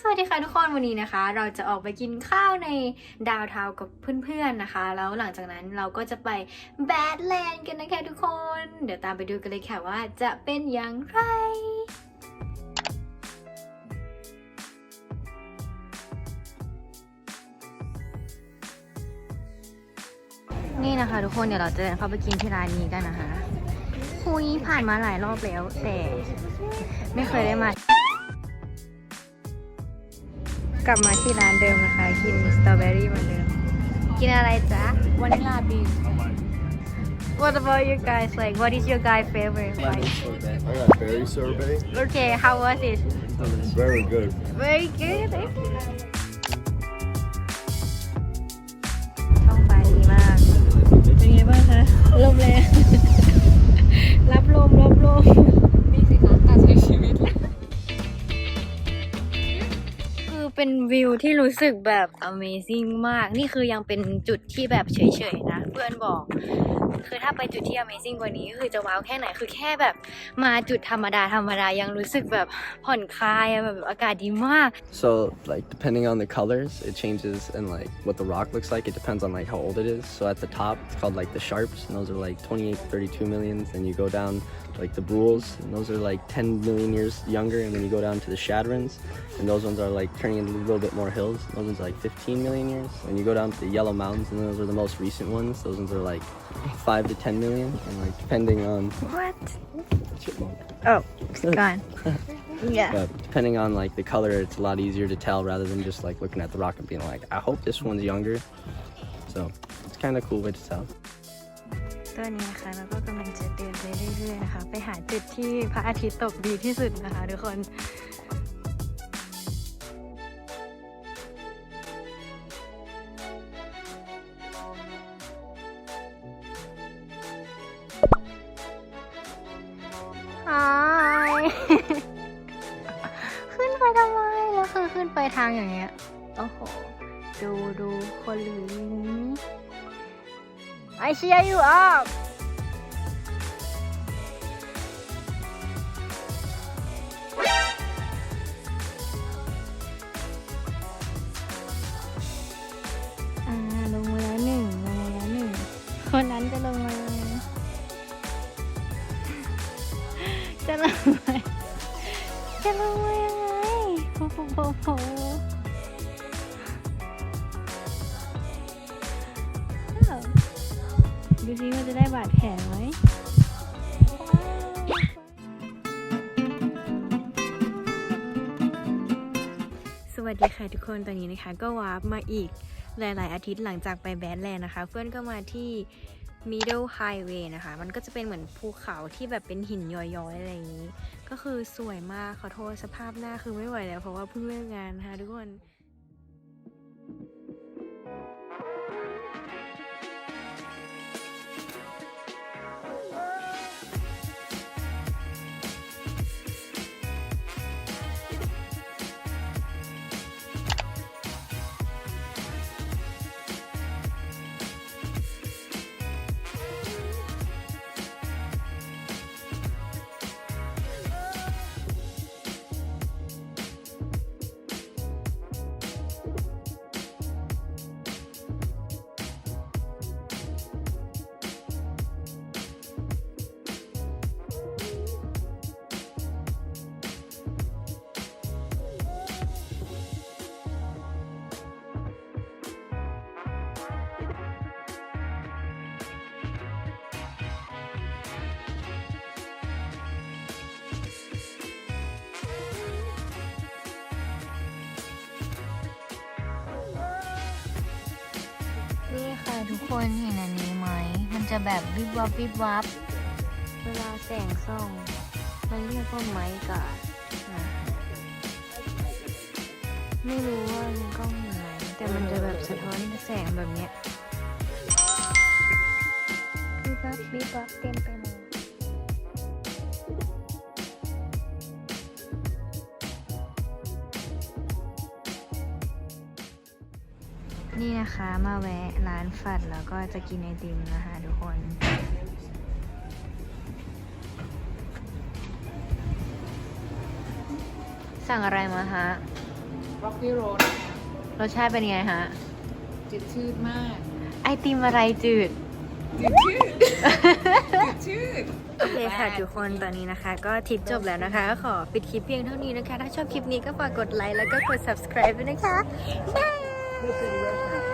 สวัสดีค่ะทุกคนวันนี้นะคะ เราจะออกไปกินข้าวในดาวเทากับเพื่อนๆนะคะ แล้วหลังจากนั้นเราก็จะไปแบดแลนด์กันนะคะทุกคน เดี๋ยวตามไปดูกันเลยค่ะว่าจะเป็นอย่างไรนี่นะคะ ทุกคนเดี๋ยวเราจะเข้าไปกินที่ร้านนี้กันนะคะคุยผ่านมาหลายรอบแล้ว แต่ไม่เคยได้มา กลับมาที่ร้านเดิมนะคะ กินสตรอเบอรี่เหมือนเดิม กินอะไรจ๊ะวานิลาบีน What about you guys like what is your guy favorite like I got berry sorbet. Okay how was it Very good. Very good thank you ท้องฟ้าดีมาก เป็นไงบ้างคะ ลมแรง รับลมรับลม เป็นวิวที่รู้สึกแบบ amazing มาก นี่คือยังเป็นจุดที่แบบเฉยๆนะ เพื่อนบอก คือถ้าไปจุดที่ amazing กว่านี้คือจะว้าวแค่ไหน คือแค่แบบมาจุดธรรมดาธรรมดายังรู้สึกแบบผ่อนคลายแบบอากาศดีมาก So like depending on the colors, it changes and like what the rock looks like. It depends on like how old it is. So at the top, it's called like the sharps, and those are like 28, 32 millions. And you go down like the brules, and those are like 10 million years younger. And then you go down to the shadrons, and those ones are like turning into a little bit more hills. Those ones are like 15 million years. And you go down to the yellow mountains, and those are the most recent ones. Those ones are like five to 10 million, and like depending on What chipmunk. Oh gone Yeah But depending on like the color, it's a lot easier to tell rather than just like looking at the rock and being like, I hope this one's younger. So it's kind of cool way to tell. ตัวนี้นะคะแล้วก็กำลังจะเดินไปเรื่อยๆนะคะ ไปหาจุดที่พระอาทิตย์ตกดีที่สุดนะคะทุกคน ขึ้นไปทำไมแล้วคือขึ้นไปทางอย่างเงี้ย โอ้โห ดูดูคนหรือลิง I cheer you up จะลงมาจะลงมายังไงโอ้โหโอ้โหดูซิว่าจะได้บาดแผลไหมสวัสดีค่ะทุกคนตอนนี้นะคะ ก็วาร์ปมาอีกหลาย ๆ อาทิตย์หลังจากไปแบดแลนด์นะคะ เพื่อนก็มาที่ Middle Highway นะคะ มันก็จะเป็นเหมือนภูเขาที่แบบเป็นหินย้อยๆ อะไรอย่างนี้ ก็คือสวยมากขอโทษสภาพหน้าคือไม่ไหวแล้ว เพราะว่าเพิ่งเลิกงานนะคะทุกคน ทุกคนเห็นอันนี้ไหม มันจะแบบวิบวับวิบวับ เวลาแสงส่องมันเรียกว่าไม้กาดนะไม่รู้ว่าในกล้องเห็นไหมแต่มันจะแบบสะท้อนแสงแบบเนี้ยวิบวับวิบวับเต็มไปหมด นี่นะคะมาแวะร้านฝัดแล้วก็จะกินไอติมนะคะทุกคน สั่งอะไรมาฮะร็อกกี้โรดนะคะรสชาติเป็นไงฮะจืดชืดมาก ไอติมอะไรจืด จืดชืดจืดชืดโอเคค่ะทุกคนตอนนี้นะคะ ก็ทริปจบแล้วนะคะ ก็ขอปิดคลิปเพียงเท่านี้นะคะ ถ้าชอบคลิปนี้ก็ฝากกดไลค์แล้วก็กด subscribe ด้วยนะคะบาย Cool City Restaurant.